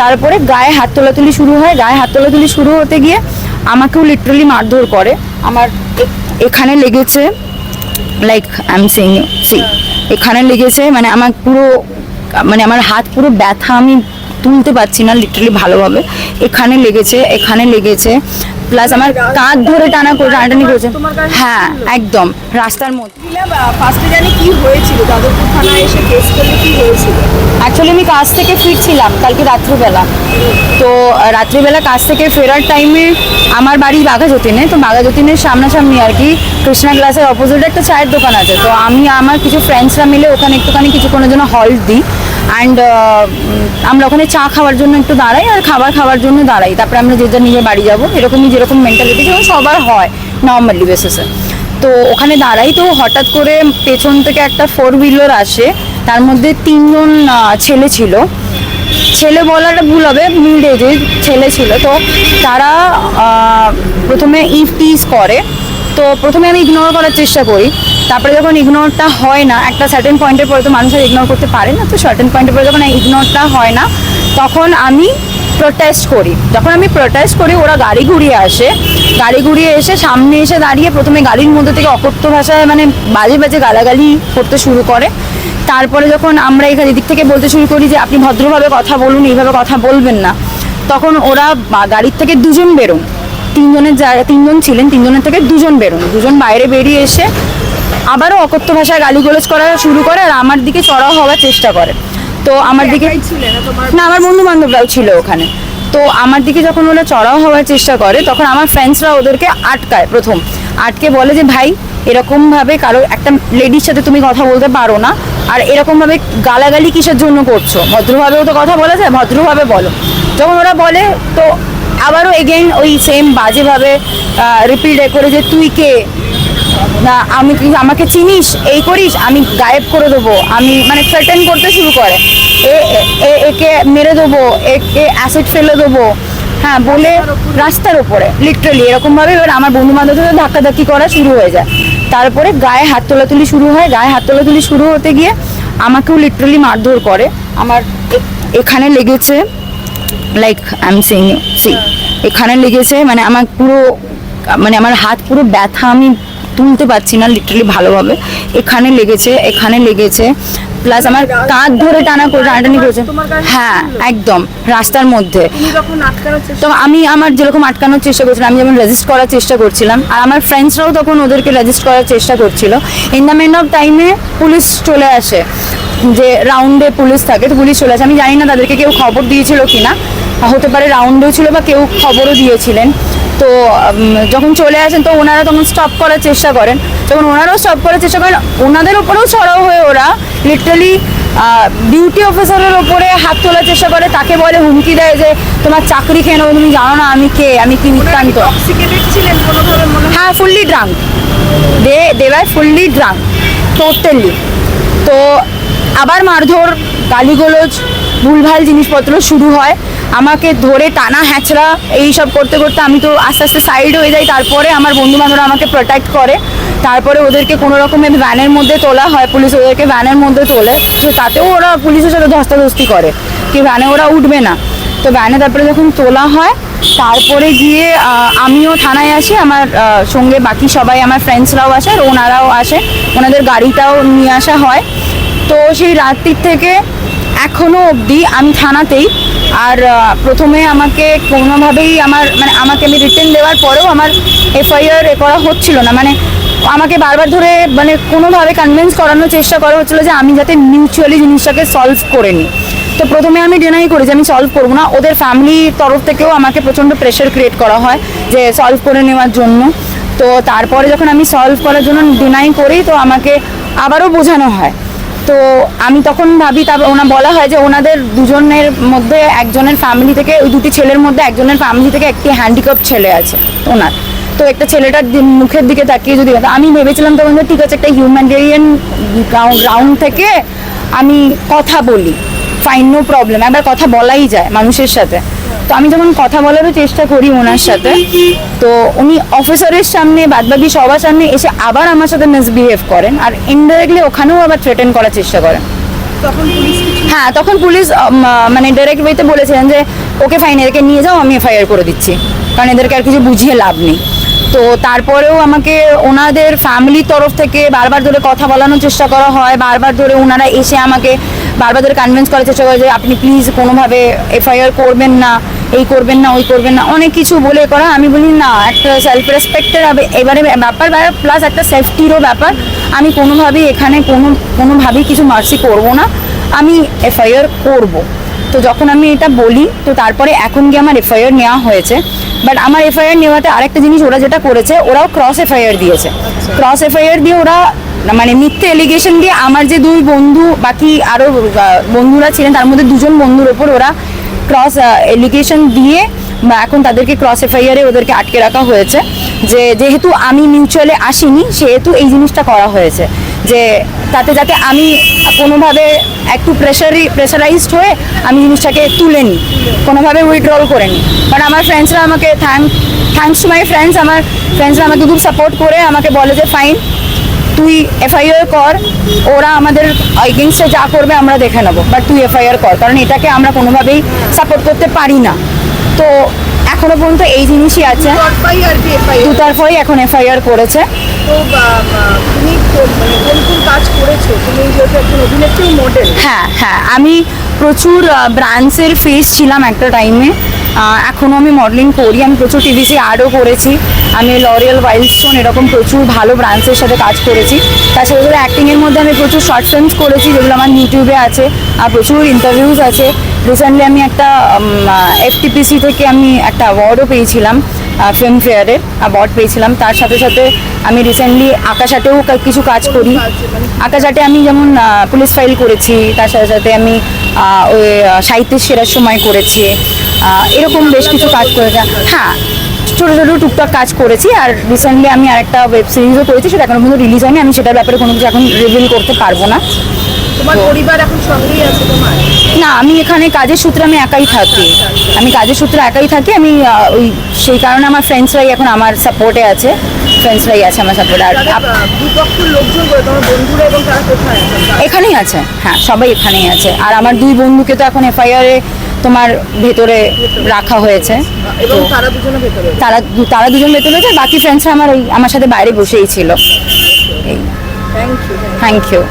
তারপরে গায়ে হাত তোলাতুলি শুরু হয়। গায়ে হাত তোলাতুলি শুরু হতে গিয়ে আমাকেও লিটারালি মারধর করে। আমার এখানে লেগেছে like I am saying see এখানে লেগেছে মানে আমার পুরো মানে আমার হাত পুরো ব্যথা আমি তুলতে পারছি না লিটারালি ভালোভাবে। এখানে লেগেছে এখানে লেগেছে। প্লাস আমার কাঁধ ধরে টানা করে টানাটানি করেছে হ্যাঁ একদম রাস্তার মধ্যে। ফার্স্টে জানি কি হয়েছিল যাদবপুর থানায় এসে কেস করলে কি হয়েছিল? অ্যাকচুয়ালি আমি কাজ থেকে ফিরছিলাম কালকে রাত্রিবেলা। তো রাত্রিবেলা কাজ থেকে ফেরার টাইমে আমার বাড়ি বাঘাযতীনে তো বাঘাযতীনের সামনাসামনি আর কি কৃষ্ণা গ্লাসের অপোজিটে একটা চায়ের দোকান আছে। তো আমি আমার কিছু ফ্রেন্ডসরা মিলে ওখানে একটুখানি কিছুক্ষণের জন্য হল্ট দিই। অ্যান্ড আমরা ওখানে চা খাওয়ার জন্য একটু দাঁড়াই আর খাবার খাওয়ার জন্য দাঁড়াই। তারপরে আমরা যে যার নিজের বাড়ি যাব। এরকমই যেরকম মেন্টালিটি যেমন সবার হয় নর্মালি বেসিসে তো ওখানে দাঁড়াই তো হঠাৎ করে পেছন থেকে একটা ফোর হুইলার আসে। তার মধ্যে তিনজন ছেলে ছিল। ছেলে বলাটা ভুল হবে মিড এজের ছেলে ছিল। তো তারা প্রথমে ইফ টিজ করে। তো প্রথমে আমি ইগনোর করার চেষ্টা করি। তারপরে যখন ইগনোরটা হয় না, একটা সার্টেন পয়েন্টের পরে তো মানুষ আর ইগনোর করতে পারে না। তো সার্টেন পয়েন্টের পরে যখন ইগনোরটা হয় না, তখন আমি প্রোটেস্ট করি। যখন আমি প্রোটেস্ট করি, ওরা গাড়ি ঘুরিয়ে আসে। গাড়ি ঘুরিয়ে এসে সামনে এসে দাঁড়িয়ে প্রথমে গাড়ির মধ্যে থেকে অকথ্য ভাষায় মানে বাজে বাজে গালাগালি করতে শুরু করে। তারপরে যখন আমরা এখানে এদিক থেকে বলতে শুরু করি যে, আপনি ভদ্রভাবে কথা বলুন, এইভাবে কথা বলবেন না। তখন ওরা গাড়ির থেকে দুজন বেরোন। তিনজনের জায়গা, তিনজন ছিলেন, তিনজনের থেকে দুজন বেরোন। দুজন বাইরে বেরিয়ে এসে আবারও অকথ্য ভাষায় গালিগালাজ করা শুরু করে আর আমার দিকে চড়াও হওয়ার চেষ্টা করে। তো আমার দিকে না আমার বন্ধু বান্ধবরাও ছিল ওখানে। তো আমার দিকে যখন ওরা চড়াও হওয়ার চেষ্টা করে তখন আমার ফ্রেন্ডসরা ওদেরকে আটকায় প্রথম। আটকে বলে যে ভাই এরকম ভাবে কারও একটা লেডির সাথে তুমি কথা বলতে পারো না। আর এরকম ভাবে গালাগালি কিসের জন্য করছ? ভদ্রভাবেও তো কথা বলা যায় ভদ্রভাবে বলো। যখন ওরা বলে তো আবারও এগেইন ওই সেম বাজেভাবে রিপিট করে যে তুই কে? না, আমি কি আমাকে চিনিস? এই করিস, আমি গায়েব করে দেবো। আমি মানে থ্রেটেন করতে শুরু করে। এ- একে মেরে দেবো, একে অ্যাসিড ফেলে দেবো। হ্যাঁ বলে রাস্তার ওপরে লিটারালি এরকমভাবে এবার আমার বন্ধু বান্ধবদের ধাক্কাধাক্কি করা শুরু হয়ে যায়। তারপরে গায়ে হাত তোলাতুলি শুরু হয়। গায়ে হাত তোলাতুলি শুরু হতে গিয়ে আমাকেও লিটারালি মারধর করে। আমার এখানে লেগেছে like I am saying see এখানে লেগেছে মানে আমার পুরো মানে আমার হাত পুরো ব্যথা, আমি তুলতে পারছি না লিটারালি ভালোভাবে। এখানে লেগেছে এখানে লেগেছে। প্লাস আমার কাঁধ ধরে টানা করে টানাটানি করেছে। হ্যাঁ একদম রাস্তার মধ্যে। তো আমি আমার যেরকম আটকানোর চেষ্টা করছিলাম আমি যেমন রেজিস্ট করার চেষ্টা করছিলাম আর আমার ফ্রেন্ডসরাও তখন ওদেরকে রেজিস্ট করার চেষ্টা করছিল। ইন দ্য মেন অফ টাইমে পুলিশ চলে আসে যে রাউন্ডে পুলিশ থাকে তো পুলিশ চলে আসে। আমি জানি না তাদেরকে কেউ খবর দিয়েছিল কিনা হতে পারে রাউন্ডেও ছিল বা কেউ খবরও দিয়েছিলেন। তো যখন চলে আসেন তো ওনারা তখন স্টপ করার চেষ্টা করেন। যখন ওনারাও স্টপ করার চেষ্টা করেন। ওনাদের উপরেও ছড়াও হয়ে ওরা লিটারালি ডিউটি অফিসারের ওপরে হাত তোলার চেষ্টা করে। তাকে বলে হুমকি দেয় যে তোমার চাকরি খেয়ে নেব। তুমি জানো না আমি কে? আমি কি মনে হয়? Fully drunk they they were fully drunk totally তো আবার মারধর গালিগোলজ ভুলভাল জিনিসপত্র শুরু হয়। আমাকে ধরে টানা হ্যাঁচড়া এই সব করতে করতে আমি তো আস্তে আস্তে সাইড হয়ে যাই। তারপরে আমার বন্ধু বান্ধবরা আমাকে প্রোটেক্ট করে। তারপরে ওদেরকে কোনো রকমের ভ্যানের মধ্যে তোলা হয়। পুলিশ ওদেরকে ভ্যানের মধ্যে তোলে। তো তাতেও ওরা পুলিশের সাথে ধস্তাধস্তি করে। কি ভ্যানে ওরা উঠবে না। তো ভ্যানে তারপরে যখন তোলা হয়, তারপরে গিয়ে আমিও থানায় আসি। আমার সঙ্গে বাকি সবাই আমার ফ্রেন্ডসরাও আসে, আর ওনারাও আসে। ওনাদের গাড়িটাও নিয়ে আসা হয়। তো সেই রাত্রির থেকে এখনও অবধি আমি থানাতেই। আর প্রথমে আমাকে কোনোভাবেই আমার মানে আমাকে আমি রিটার্ন দেওয়ার পরেও আমার এফআইআর এ করা হচ্ছিল না। মানে আমাকে বারবার ধরে মানে কোনোভাবে কনভিন্স করানোর চেষ্টা করা হচ্ছিল যে আমি যাতে মিউচুয়ালি জিনিসটাকে সলভ করে নিই। তো প্রথমে আমি ডিনাই করি যে আমি সলভ করব না। ওদের ফ্যামিলির তরফ থেকেও আমাকে প্রচণ্ড প্রেশার ক্রিয়েট করা হয় যে সলভ করে নেওয়ার জন্য। তো তারপরে যখন আমি সলভ করার জন্য ডিনাই করি, তো আমাকে আবারও বোঝানো হয়। তো আমি তখন ভাবি তারপর ওনা বলা হয় যে ওনাদের দুজনের মধ্যে একজনের ফ্যামিলি থেকে, ওই দুটি ছেলের মধ্যে একজনের ফ্যামিলি থেকে একটি হ্যান্ডিক্যাপ ছেলে আছে, ওনার। তো একটা ছেলেটার মুখের দিকে তাকিয়ে যদি আমি ভেবেছিলাম তখন যে ঠিক আছে, একটা হিউম্যানিটেরিয়ান গ্রাউন্ড থেকে আমি কথা বলি। ফাইন নো প্রবলেম একবার কথা বলাই যায় মানুষের সাথে। তো আমি যখন কথা বলারও চেষ্টা করি ওনার সাথে তো উনি অফিসারের সামনে বাদবাকি সবার সামনে এসে আবার আমার সাথে মিসবিহেভ করেন আর ইনডাইরেক্টলি ওখানেও আবার থ্রেটেন করার চেষ্টা করেন। হ্যাঁ তখন পুলিশ মানে ডাইরেক্ট ওয়েতে বলেছিলেন যে ওকে ফাইন এদেরকে নিয়ে যাও আমি এফআইআর করে দিচ্ছি। কারণ এদেরকে আর কিছু বুঝিয়ে লাভ নেই। তো তারপরেও আমাকে ওনাদের ফ্যামিলির তরফ থেকে বারবার ধরে কথা বলানোর চেষ্টা করা হয় বারবার ধরে ওনারা এসে আমাকে বারবার ধরে কনভিন্স করার চেষ্টা করে যে আপনি প্লিজ কোনোভাবে এফআইআর করবেন না। এই করবেন না, ওই করবেন না। অনেক কিছু বলে করা। আমি বলি, না, একটা সেলফ রেসপেক্টের এবারে ব্যাপার প্লাস একটা সেফটিরও ব্যাপার। আমি কোনোভাবেই এখানে কোনো, কোনোভাবেই কিছু মার্সি করব না। আমি এফআইআর করব। তো যখন আমি এটা বলি, তো তারপরে এখন গিয়ে আমার এফআইআর নেওয়া হয়েছে। বাট আমার এফআইআর নেওয়াতে আরেকটা জিনিস ওরা যেটা করেছে, ওরাও ক্রস এফআইআর দিয়েছে। ক্রস এফআইআর দিয়ে ওরা মানে মিথ্যে এলিগেশন দিয়ে আমার যে দুই বন্ধু, বাকি আরও বন্ধুরা ছিলেন, তার মধ্যে দুজন বন্ধুর ওপর ওরা ক্রস এলিগেশন দিয়ে বা এখন তাদেরকে ক্রস এফআইআরে ওদেরকে আটকে রাখা হয়েছে। যে যেহেতু আমি মিউচুয়ালে আসিনি, সেহেতু এই জিনিসটা করা হয়েছে। যে তাতে যাতে আমি কোনোভাবে একটু প্রেশারি প্রেশারাইজড হয়ে আমি জিনিসটাকে তুলে নিই কোনোভাবে উইথড্রল করে নিই কারণ আমার ফ্রেন্ডসরা আমাকে thank thanks to my friends আমার ফ্রেন্ডসরা আমাকে খুব সাপোর্ট করে আমাকে বলে যে ফাইন তুই এফআইআর কর ওরা আমাদের এগেনস্টে যা করবে আমরা দেখে নেব বাট তুই এফআইআর কর কারণ এটাকে আমরা কোনোভাবেই সাপোর্ট করতে পারি না। তো এখনও পর্যন্ত এই জিনিসই আছে। দুতরফাই এখন এফআইআর করেছে। তো তুমি মানে কোন কোন কাজ করেছ? তুমি যেহেতু একজন অভিনেত্রী মডেল হ্যাঁ হ্যাঁ আমি প্রচুর ব্রান্ডসের ফেস ছিলাম একটা টাইমে এখনও আমি মডেলিং করি আমি প্রচুর টিভিসি আর্টও করেছি। আমি লরিয়াল ওয়াইল্ডস্টোন এরকম প্রচুর ভালো ব্রান্ডসের সাথে কাজ করেছি। তার সাথে অ্যাক্টিংয়ের মধ্যে আমি প্রচুর শর্ট ফিল্মস করেছি, যেগুলো আমার ইউটিউবে আছে, আর প্রচুর ইন্টারভিউজ আছে। রিসেন্টলি আমি একটা এফটিপিসি থেকে আমি একটা অ্যাওয়ার্ডও পেয়েছিলাম ফিল্ম ফেয়ারের অ্যাওয়ার্ড পেয়েছিলাম। তার সাথে সাথে আমি রিসেন্টলি আকাশাটেও কিছু কাজ করি। আকাশাটে আমি যেমন পুলিশ ফাইল করেছি, তার সাথে সাথে আমি ওই সাহিত্যের সেরার সময় করেছি এরকম বেশ কিছু কাজ করেছি। হ্যাঁ ছোটো ছোটো টুকটাক কাজ করেছি আর রিসেন্টলি আমি আরেকটা ওয়েব সিরিজও করেছি সেটা এখনও পর্যন্ত রিলিজ হয়নি আমি সেটার ব্যাপারে কোনো কিছু এখন রিভিল করতে পারব না। তোমার পরিবার এখন সঙ্গেই আছে তোমার? না আমি এখানে কাজের সূত্রে আমি একাই থাকি। আমি কাজের সূত্রে একাই থাকি আমি ওই সেই কারণে আমার ফ্রেন্ডসরাই এখন আমার সাপোর্টে আছে ফ্রেন্ডসরাই আছে আমার সাপোর্টে আর তাদের আপ- আহ, দুপক্ষের লোকজন তোমার বন্ধুরা এবং তারা কোথায়? এখানেই আছে হ্যাঁ সবাই এখানেই আছে। আর আমার দুই বন্ধুকে তো এখন এফআইআরে তোমার ভেতরে রাখা হয়েছে। এবং তারা তারা দুজন ভেতরে হয়েছে বাকি ফ্রেন্ডসরা আমার ওই আমার সাথে বাইরে বসেই ছিল। এই থ্যাংক ইউ থ্যাংক ইউ